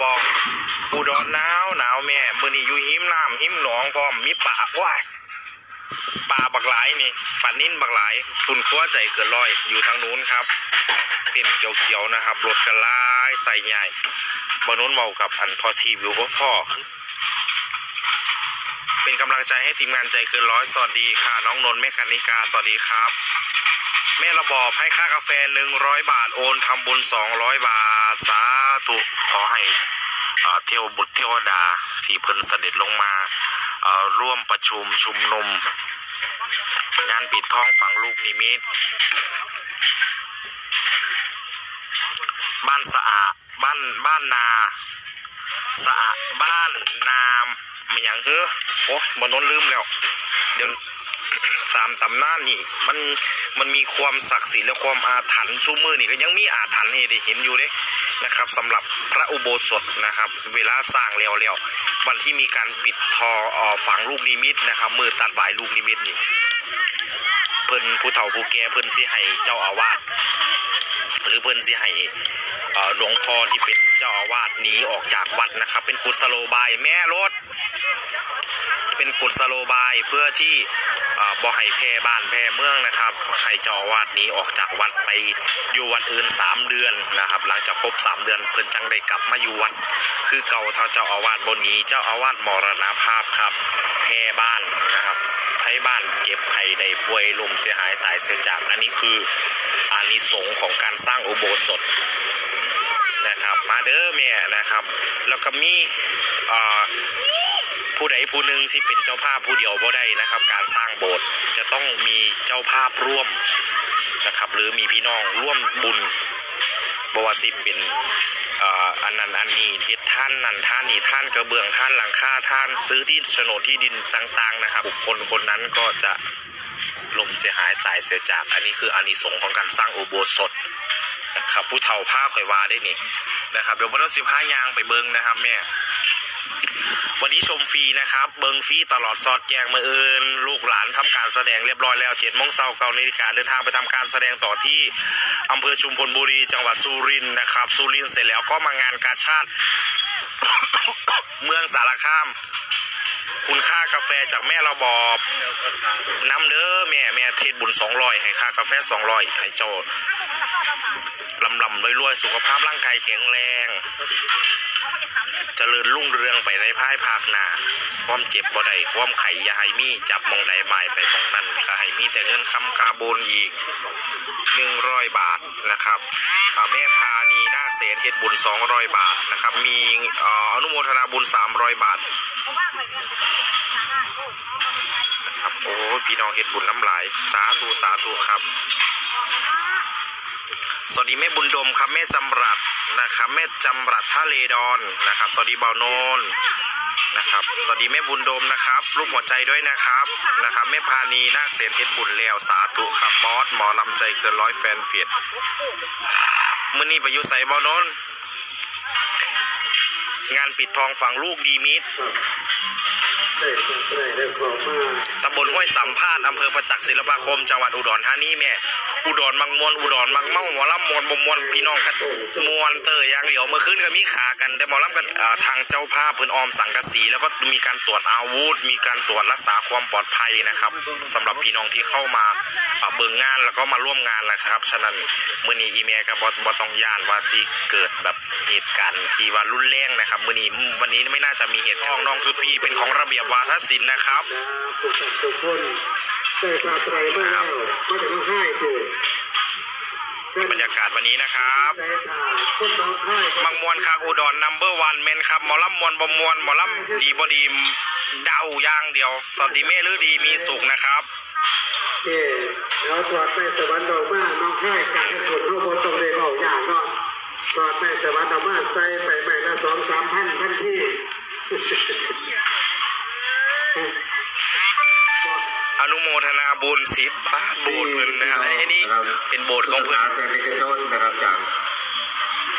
ปองอุดรหนาวหนาวแม่มื้อนี้อยู่หิมน้ำหิมหนองพร้อมมีป่าว้ายป่าบักหลายนี่ป่านิ่นบักหลายทุนครัวใจเกินร้อยอยู่ทางนู้นครับเป็นเขียวๆนะครับรถกระลายใส่ใหญ่บนนู้นเมากับอันพอทีวิวโอ้พ่อเป็นกำลังใจให้ทีมงานใจเกินร้อยสวัสดีค่ะ น้องนนท์แม่กานิกาสวัสดีครับ แม่ระบอบให้ค่ากาแฟหนึ่งร้อยบาทโอนทำบุญสองร้อยบาท สาธุขอให้เทวบุตรเทวดาที่เพิ่นเสด็จลงมาร่วมประชุมชุมนุม งานปิดท้องฝังลูกนิมิตบ้านสะอาดบ้านบ้านนาสะอาดบ้านนามมันอย่างเฮ้อโอ้บนน้นลืมแล้ว เดี๋ยว ตามตำนานนี่ มันมันมีความศักดิ์สิทธิ์และความอาถรรพ์ชูมือนี่ก็ยังมีอาถรรพ์ให้ได้เห็นอยู่เด้นะครับสำหรับพระอุโบสถนะครับ เวลาสร้างแล้วแล้ววันที่มีการปิดทออฝังลูกนิมิตนะครับ มือตัดหวายลูกนิมิตนี่เพิ่นผู้เฒ่าผู้แก่เพิ่นสิให้เจ้าอาวาส เพิ่นสิให้หลวงพ่อที่เป็นเจ้าอาวาสหนีออกจากวัดนะครับ เป็นกุศโลบายแม่รถ เป็นกุศโลบายเพื่อที่บ่อบ่ให้แพร่บ้านแพร่เมืองนะครับให้เจ้าอาวาสหนี้ออกจากวัดไปอยู่วัดอื่นสามเดือนนะครับ หลังจากครบสามเดือนเพิ่นจังได้กลับมาอยู่วัด คือเก่าเท่าเจ้าอาวาสบนนี้ เจ้าอาวาสมรณภาพครับแพร่บ้านนะครับไทบ้านเจ็บไข้ได้ป่วยลมเสียหายตายเสียจากอันนี้คืออานิสงส์ของการสร้างอุโบสถนะครับมาเด้อแม่นะครับ แล้วก็มีผู้ใดผู้หนึ่งที่เป็นเจ้าภาพผู้เดียวบ่ได้นะครับ การสร้างโบสถ์จะต้องมีเจ้าภาพร่วมนะครับ หรือมีพี่น้องร่วมบุญบวาสิเป็นอันนั้นอันนี้เฮ็ดท่านนั่นท่านนี่ท่านกระเบื้องท่านหลังคาท่านซื้อที่โฉนดที่ดินต่างๆนะครับบุคคลคนนั้นก็จะลมเสียหายตายเสียจาก อันนี้คืออานิสงส์ของการสร้างอุโบสถ ครับผู้เฒ่าผ้าข่อยวาได้นี่นะครับเดี๋ยววันที่สิบห้ายางไปเบิ้งนะครับแม่วันนี้ชมฟรีนะครับ เบิ้งฟรีตลอดสอดแยงมืออื่นลูกหลานทำการแสดงเรียบร้อยแล้วเจ็ดโมงเช้าเก้านาฬิกาเดินทางไปทำการแสดงต่อที่อำเภอชุมพลบุรีจังหวัดสุรินทร์นะครับสุรินทร์เสร็จแล้วก็มางานกาชาติ เมืองสารคาม คุณค่ากาแฟจากแม่ระบอบน้ำเด้อแม่แม่เทศบุญสองร้อยให้ค่ากาแฟสองร้อยให้เจ้า ลำลำรวยๆ สุขภาพร่างกายแข็งแรง เจริญรุ่งเรืองไปในภายภาคหน้าความเจ็บบ่ได้ความไข่ยาให้มีจับมองใดบ่ายไปมองนั้นก็ให้มีแต่เงินคำกาบูนอีกหนึ่งร้อยบาทนะครับอาแม่พานีนาเสนเฮ็ดบุญสองร้อยบาทนะครับ มีอนุโมทนาบุญสามร้อยบาทนะครับโอ้พี่น้องเฮ็ดบุญน้ำหลาย สาธุสาธุครับ สวัสดีแม่บุญดมครับแม่จำรัดนะครับแม่จำรัดท่าเลดอนนะครับ สวัสดีเบาโนนนะครับสวัสดีแม่บุญดมนะครับรูปหัวใจด้วยนะครับนะครับแม่พานีนาคเสนเพชรบุญแล้วสาธุครับบอสหมอลำใจเกินร้อยแฟนเพจมื่อนี้ไปอยุใส่เบาโนนงานปิดทองฝังลูกดีมิตรได้คงได้ได้ขอมาตำบลห้วยสัมพาษณ์อำเภอประจักษ์ศิลปาคม จังหวัดอุดรธานีแม่ อุดรมักมวนอุดรมักเมาหมอลำมวนบ่มวนพี่น้องกันมวนเตยอย่างเดียวเมื่อคืนก็มีขากันแต่หมอลำกันทางเจ้าภาพเพิ่นออมสังกะสีแล้วก็มีการตรวจอาวุธ มีการตรวจรักษาความปลอดภัยนะครับสำหรับพี่น้องที่เข้ามาเบิ่งงานแล้วก็มาร่วมงานนะครับฉะนั้นมื้อนี้อีเมลก็บ่บ่ต้องย่านว่าสิเกิดแบบเหตุการณ์ที่ว่ารุนแรงนะครับมื้อนี้วันนี้ไม่น่าจะมีเหตุท้องน้องชุดพี่เป็นของระเบียบวาทศิลป์นะครับ ทุกท่านทุกคนได้พาไตรมาแล้วก็จะต้องให้คือบรรยากาศวันนี้นะครับได้พาคนน้องให้มังมวนคักอุดรนัมเบอร์วันเมนครับหมอลำมวนบมวนหมอลำดีบดีเดาอย่างเดียว สวัสดีแม่หรือดีมีสุขนะครับเย่แล้วตรวจในสวรรค์ดอกมาน้องให้การผลรูปตรงเลยบอกอย่างเนาะตรวจในสวรรค์ดอกมาใส่ไปใหม่ละสองสามพันทันที โมทนาบุญสิบบาทโบสถ์เพิ่นนะครับไอ้นี่เป็นโบสถ์ของเพิ่นสาเป็นเอกชนนะครับจาก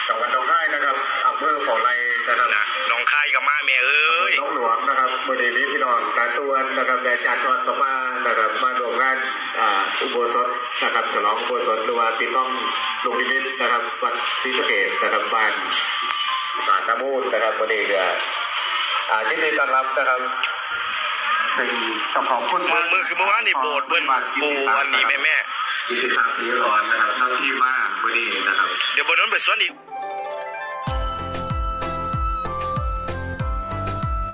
จังหวัดหนองคายนะครับอำเภอเขาไร่นะครับนะน้องค่ายกับมาแม่เอ้ย น้องหลวงนะครับเมื่อเดือนนี้พี่น้องการตวนนะครับแดจานทอดต่อมานะครับมาร่วมงานอ่าอุโบสถนะครับฉลองอุโบสถหรือว่าปีต้องลงนิมิตนะครับวัดศรีสะเกษนะครับบ้านสารน้ำมูลนะครับวันนี้ก็อ่ายินดีต้อนรับนะครับ สิ่งต้องขอบคุณมือมือคือเมื่อวานนี่โบสถ์เพิ่นปูอันนี้แม่แม่กิติศักดิ์ศรีร้อนนะครับนำทีมมากวันนี้นะครับๆเดี๋ยวบนนั้นไปสวนอีก